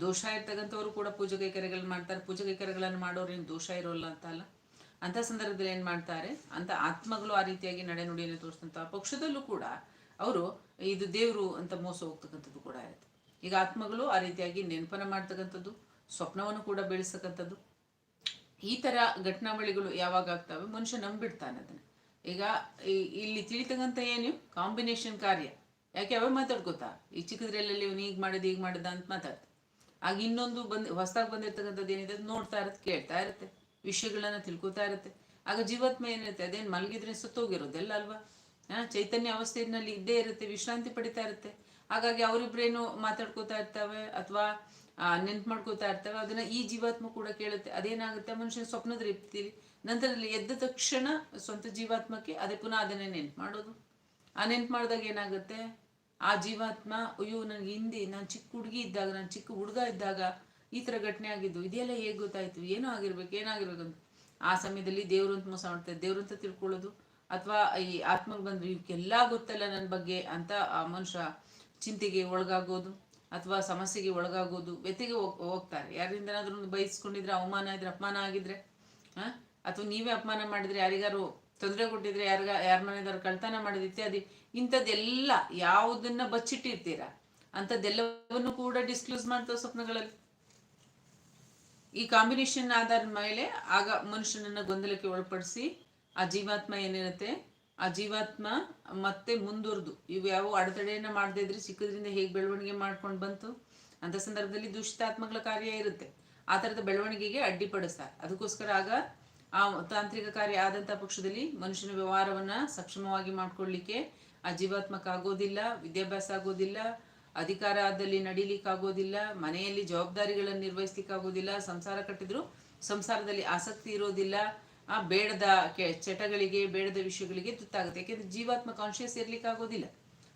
ದೋಷ ಇರ್ತಕ್ಕಂಥವ್ರು ಕೂಡ ಪೂಜೆ ಕೈಕರ್ಯಗಳನ್ನ ಮಾಡ್ತಾರೆ. ಪೂಜೆ ಕೈಕರ್ಯಗಳನ್ನು ಮಾಡೋರು ಏನು ದೋಷ ಇರೋಲ್ಲ ಅಂತ ಅಲ್ಲ. ಅಂತ ಸಂದರ್ಭದಲ್ಲಿ ಏನ್ ಮಾಡ್ತಾರೆ ಅಂತ ಆತ್ಮಗಳು ಆ ರೀತಿಯಾಗಿ ನಡೆನುಡಿಯನ್ನು ತೋರಿಸಿದಂತ ಪಕ್ಷದಲ್ಲೂ ಕೂಡ ಅವರು ಇದು ದೇವರು ಅಂತ ಮೋಸ ಹೋಗ್ತಕ್ಕಂಥದ್ದು ಕೂಡ ಇರುತ್ತೆ. ಈಗ ಆತ್ಮಗಳು ಆ ರೀತಿಯಾಗಿ ನೆನಪನ ಮಾಡ್ತಕ್ಕಂಥದ್ದು, ಸ್ವಪ್ನವನ್ನು ಕೂಡ ಬೆಳೆಸ್ತಕ್ಕಂಥದ್ದು. ಈ ತರ ಘಟನಾವಳಿಗಳು ಯಾವಾಗ ಆಗ್ತವೆ, ಮನುಷ್ಯ ನಂಬಿಡ್ತಾನೆ ಅದನ್ನ. ಈಗ ಇಲ್ಲಿ ತಿಳಿತಕ್ಕಂಥ ಏನು? ಕಾಂಬಿನೇಷನ್ ಕಾರ್ಯ. ಯಾಕೆ ಅವೇ ಮಾತಾಡ್ಕೋತಾ ಈ ಚಿಕ್ಕದ್ರಲ್ಲಿ ಇವನು ಈಗ ಮಾಡೋದು ಈಗ ಮಾಡಿದ ಅಂತ ಮಾತಾಡ್ತಾ. ಆಗ ಇನ್ನೊಂದು ಬಂದ್, ಹೊಸದಾಗಿ ಬಂದಿರ್ತಕ್ಕಂಥದ್ದು ಏನಿದೆ? ನೋಡ್ತಾ ಇರುತ್ತೆ, ಕೇಳ್ತಾ ಇರುತ್ತೆ. ವಿಷಯಗಳನ್ನ ತಿಳ್ಕೊತಾ ಇರುತ್ತೆ. ಆಗ ಜೀವಾತ್ಮ ಏನಿರುತ್ತೆ? ಅದೇನು ಮಲಗಿದ್ರೆ ಸುತ್ತೋಗಿರೋದೆಲ್ಲ ಅಲ್ವಾ? ಹಾ, ಚೈತನ್ಯ ಅವಸ್ಥೆಯಲ್ಲಿ ಇದ್ದೇ ಇರುತ್ತೆ, ವಿಶ್ರಾಂತಿ ಪಡಿತಾ ಇರುತ್ತೆ. ಹಾಗಾಗಿ ಅವರಿಬ್ರೇನು ಮಾತಾಡ್ಕೋತಾ ಇರ್ತವೆ ಅಥವಾ ನೆನ್ಪು ಮಾಡ್ಕೋತಾ ಇರ್ತವೆ. ಅದನ್ನ ಈ ಜೀವಾತ್ಮ ಕೂಡ ಕೇಳುತ್ತೆ. ಅದೇನಾಗುತ್ತೆ? ಮನುಷ್ಯನ ಸ್ವಪ್ನದ ರೀತಿಯಲ್ಲಿ ನಂತರದಲ್ಲಿ ಎದ್ದ ತಕ್ಷಣ ಸ್ವಂತ ಜೀವಾತ್ಮಕ್ಕೆ ಅದೇ ಪುನಃ ಅದನ್ನೇ ನೆನ್ಪು ಮಾಡೋದು. ಆ ನೆನ್ಪು ಮಾಡಿದಾಗ ಏನಾಗುತ್ತೆ? ಆ ಜೀವಾತ್ಮ, ಅಯ್ಯೋ, ನನಗೆ ಹಿಂದೆ, ನಾನು ಚಿಕ್ಕ ಹುಡುಗಿ ಇದ್ದಾಗ, ನಾನು ಚಿಕ್ಕ ಹುಡುಗ ಇದ್ದಾಗ ಈ ಥರ ಘಟನೆ ಆಗಿದ್ದು, ಇದೆಲ್ಲ ಹೇಗೆ ಗೊತ್ತಾಯಿತು? ಏನೋ ಆಗಿರ್ಬೇಕು ಏನಾಗಿರ್ಬೇಕು ಅಂತ ಆ ಸಮಯದಲ್ಲಿ ದೇವ್ರಂತ ಮೋಸ ಮಾಡ್ತಾರೆ. ದೇವ್ರು ಅಂತ ತಿಳ್ಕೊಳ್ಳೋದು. ಅಥವಾ ಈ ಆತ್ಮಗೆ ಬಂದ್ರೆ ಇವಕ್ಕೆಲ್ಲ ಗೊತ್ತಲ್ಲ ನನ್ನ ಬಗ್ಗೆ ಅಂತ ಆ ಮನುಷ್ಯ ಚಿಂತೆಗೆ ಒಳಗಾಗೋದು, ಅಥವಾ ಸಮಸ್ಯೆಗೆ ಒಳಗಾಗೋದು ವ್ಯತಿಗೆ ಹೋಗ್ತಾರೆ. ಯಾರಿಂದನಾದ್ರೂ ಒಂದು ಬಯಸ್ಕೊಂಡಿದ್ರೆ, ಅವಮಾನ ಇದ್ರೆ, ಅಪಮಾನ ಆಗಿದ್ರೆ ಅಥವಾ ನೀವೇ ಅಪಮಾನ ಮಾಡಿದ್ರೆ ಯಾರಿಗಾರು ತೊಂದರೆ ಕೊಟ್ಟಿದ್ರೆ ಯಾರಿಗ, ಯಾರ ಮನೆಯವ್ರು ಕಳ್ತನ ಮಾಡಿದ ಇತ್ಯಾದಿ, ಇಂಥದ್ದೆಲ್ಲ ಯಾವುದನ್ನ ಬಚ್ಚಿಟ್ಟಿರ್ತೀರಾ? ಅಂಥದ್ದೆಲ್ಲವನ್ನು ಕೂಡ ಡಿಸ್ಕ್ಲೋಸ್ ಮಾಡ್ತಾವ ಸ್ವಪ್ನಗಳಲ್ಲಿ. ಈ ಕಾಂಬಿನೇಷನ್ ಆಧಾರದ ಮೇಲೆ ಆಗ ಮನುಷ್ಯನನ್ನ ಗೊಂದಲಕ್ಕೆ ಒಳಪಡಿಸಿ ಆ ಜೀವಾತ್ಮ ಏನಿರುತ್ತೆ, ಆ ಜೀವಾತ್ಮ ಮತ್ತೆ ಮುಂದುವರೆದು. ಇವು ಯಾವ ಅಡೆತಡೆಯನ್ನ ಮಾಡದೇ ಇದ್ರೆ ಚಿಕ್ಕದ್ರಿಂದ ಹೇಗೆ ಬೆಳವಣಿಗೆ ಮಾಡ್ಕೊಂಡು ಬಂತು? ಅಂತ ಸಂದರ್ಭದಲ್ಲಿ ದುಷ್ಟಾತ್ಮಗಳ ಕಾರ್ಯ ಇರುತ್ತೆ. ಆ ಥರದ ಬೆಳವಣಿಗೆಗೆ ಅಡ್ಡಿಪಡಿಸ್ತಾರೆ ಅದಕ್ಕೋಸ್ಕರ ಆಗ ಆ ತಾಂತ್ರಿಕ ಕಾರ್ಯ ಆದಂಥ ಪಕ್ಷದಲ್ಲಿ ಮನುಷ್ಯನ ವ್ಯವಹಾರವನ್ನ ಸಕ್ಷಮವಾಗಿ ಮಾಡ್ಕೊಳ್ಳಿಕ್ಕೆ ಆ ಜೀವಾತ್ಮಕ ಆಗೋದಿಲ್ಲ ವಿದ್ಯಾಭ್ಯಾಸ ಆಗೋದಿಲ್ಲ ಅಧಿಕಾರದಲ್ಲಿ ನಡೀಲಿಕ್ಕೆ ಆಗೋದಿಲ್ಲ ಮನೆಯಲ್ಲಿ ಜವಾಬ್ದಾರಿಗಳನ್ನು ನಿರ್ವಹಿಸ್ಲಿಕ್ಕೆ ಆಗೋದಿಲ್ಲ ಸಂಸಾರ ಕಟ್ಟಿದ್ರು ಸಂಸಾರದಲ್ಲಿ ಆಸಕ್ತಿ ಇರೋದಿಲ್ಲ ಆ ಬೇಡದ ಕೆ ಚಟಗಳಿಗೆ ಬೇಡದ ವಿಷಯಗಳಿಗೆ ತುತ್ತಾಗುತ್ತೆ. ಯಾಕೆಂದ್ರೆ ಜೀವಾತ್ಮ ಕಾನ್ಶಿಯಸ್ ಇರ್ಲಿಕ್ಕೆ ಆಗೋದಿಲ್ಲ.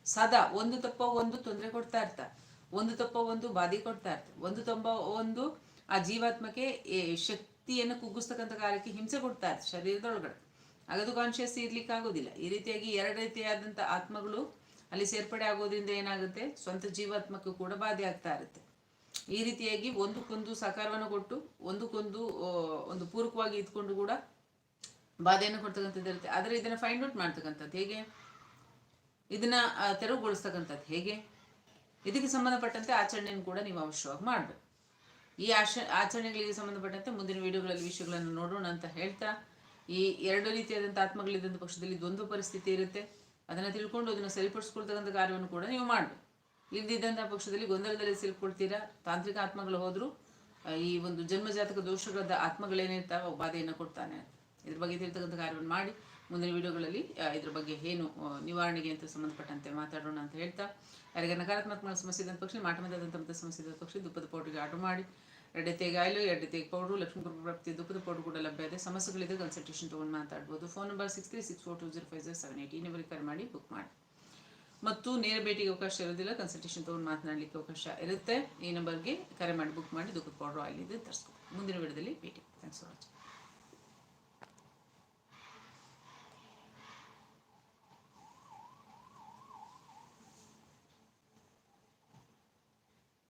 ಸದಾ ಒಂದು ತಪ್ಪ ಒಂದು ತೊಂದರೆ ಕೊಡ್ತಾ ಇರ್ತಾ ಒಂದು ತಪ್ಪ ಒಂದು ಬಾಧೆ ಕೊಡ್ತಾ ಇರ್ತ ಒಂದು ತಪ್ಪ ಒಂದು ಆ ಜೀವಾತ್ಮಕ್ಕೆ ಏ, ಶಕ್ತಿಯನ್ನು ಕುಗ್ಗಿಸ್ತಕ್ಕಂಥ ಕಾರ್ಯಕ್ಕೆ ಹಿಂಸೆ ಕೊಡ್ತಾ ಇರ್ತಾರೆ ಶರೀರದೊಳಗಡೆ. ಅಗದು ಕಾನ್ಶಿಯಸ್ ಇರ್ಲಿಕ್ಕೆ ಆಗೋದಿಲ್ಲ ಈ ರೀತಿಯಾಗಿ ಎರಡು ರೀತಿಯಾದಂಥ ಆತ್ಮಗಳು ಅಲ್ಲಿ ಸೇರ್ಪಡೆ ಆಗೋದ್ರಿಂದ ಏನಾಗುತ್ತೆ? ಸ್ವಂತ ಜೀವಾತ್ಮಕ್ಕೂ ಕೂಡ ಬಾಧೆ ಆಗ್ತಾ ಇರುತ್ತೆ. ಈ ರೀತಿಯಾಗಿ ಒಂದಕ್ಕೊಂದು ಸಹಕಾರವನ್ನು ಕೊಟ್ಟು, ಒಂದಕ್ಕೊಂದು ಒಂದು ಪೂರಕವಾಗಿ ಇದ್ಕೊಂಡು ಕೂಡ ಬಾಧೆಯನ್ನು ಕೊಡ್ತಕ್ಕಂಥದ್ದು ಇರುತ್ತೆ. ಆದರೆ ಇದನ್ನ ಫೈಂಡ್ ಔಟ್ ಮಾಡ್ತಕ್ಕಂಥದ್ದು ಹೇಗೆ? ಇದನ್ನ ತೆರವುಗೊಳಿಸ್ತಕ್ಕಂಥದ್ದು ಹೇಗೆ? ಇದಕ್ಕೆ ಸಂಬಂಧಪಟ್ಟಂತೆ ಆಚರಣೆಯನ್ನು ಕೂಡ ನೀವು ಅವಶ್ಯವಾಗಿ ಮಾಡಬೇಕು. ಈ ಆಶ ಆಚರಣೆಗಳಿಗೆ ಸಂಬಂಧಪಟ್ಟಂತೆ ಮುಂದಿನ ವಿಡಿಯೋಗಳಲ್ಲಿ ವಿಷಯಗಳನ್ನು ನೋಡೋಣ ಅಂತ ಹೇಳ್ತಾ, ಈ ಎರಡು ರೀತಿಯಾದಂಥ ಆತ್ಮಗಳಿದ್ದಂಥ ಪಕ್ಷದಲ್ಲಿ ದ್ವಂದ್ವ ಪರಿಸ್ಥಿತಿ ಇರುತ್ತೆ. ಅದನ್ನು ತಿಳ್ಕೊಂಡು ಅದನ್ನು ಸರಿಪಡಿಸ್ಕೊಳ್ತಕ್ಕಂಥ ಕಾರ್ಯವನ್ನು ಕೂಡ ನೀವು ಮಾಡಬೇಕು. ಇಲ್ದಿದ್ದಂಥ ಪಕ್ಷದಲ್ಲಿ ಗೊಂದಲದಲ್ಲಿ ಸಿಲ್ಕೊಳ್ತೀರಾ? ತಾಂತ್ರಿಕ ಆತ್ಮಗಳು ಹೋದರೂ ಈ ಒಂದು ಜನ್ಮಜಾತಕ ದೋಷಗಳಾದ ಆತ್ಮಗಳೇನಿರ್ತಾವೆ ಬಾಧೆಯನ್ನು ಕೊಡ್ತಾನೆ ಇದ್ರ ಬಗ್ಗೆ ತಿಳ್ತಕ್ಕಂಥ ಕಾರ್ಯವನ್ನು ಮಾಡಿ. ಮುಂದಿನ ವಿಡಿಯೋಗಳಲ್ಲಿ ಇದ್ರ ಬಗ್ಗೆ ಏನು ನಿವಾರಣೆಗೆ ಅಂತ ಸಂಬಂಧಪಟ್ಟಂತೆ ಮಾತಾಡೋಣ ಅಂತ ಹೇಳ್ತಾ ಯಾರಿಗೆ ನಕಾರಾತ್ಮಕ ಸಮಸ್ಯೆ ಇದ್ದಂಥ ಪಕ್ಷ ಮಾಟ ಮಧ್ಯದಂಥ ಸಮಸ್ಯೆ ಇದ್ದ ಪಕ್ಷ, ದುಪ್ಪದ ಪೌಡ್ರಿಗೆ ಆರ್ಡರ್ ಮಾಡಿ, ಎರಡೇ ತೆಗೆ ಆಯಿಲು, ಎರಡೇ ತೇಗ ಪೌಡ್ರು ಲಕ್ಷ್ಮೀಪುರ ಪ್ರಾಪ್ತಿ, ದುಪ್ಪದ ಪೌಡ್ರು ಕೂಡ ಲಭ್ಯ ಇದೆ. ಸಮಸ್ಯೆಗಳಿದೆ ಕನ್ಸಲ್ಟೇಷನ್ ತೊಗೊಂಡು ಮಾತಾಡ್ಬೋದು. Phone number six three six four two zero five zero seven eight ಈ ಕರೆ ಮಾಡಿ ಬುಕ್ ಮಾಡಿ. ಮತ್ತು ನೇರ ಭೇಟಿಗೆ ಅವಕಾಶ ಇರೋದಿಲ್ಲ ಕನ್ಸಲ್ಟೇಷನ್ ತೊಗೊಂಡು ಮಾತನಾಡಲಿಕ್ಕೆ ಅವಕಾಶ ಇರುತ್ತೆ. ಈ ನಂಬರ್ಗೆ ಕರೆ ಮಾಡಿ ಬುಕ್ ಮಾಡಿ ದುಃಖದ ಪೌಡ್ರು, ಆಯಿಲ್ ಇದೆ ತರಿಸ್ಕೊ ಮುಂದಿನ ವಿಡಿಯೋದಲ್ಲಿ ಭೇಟಿ. Thanks for watching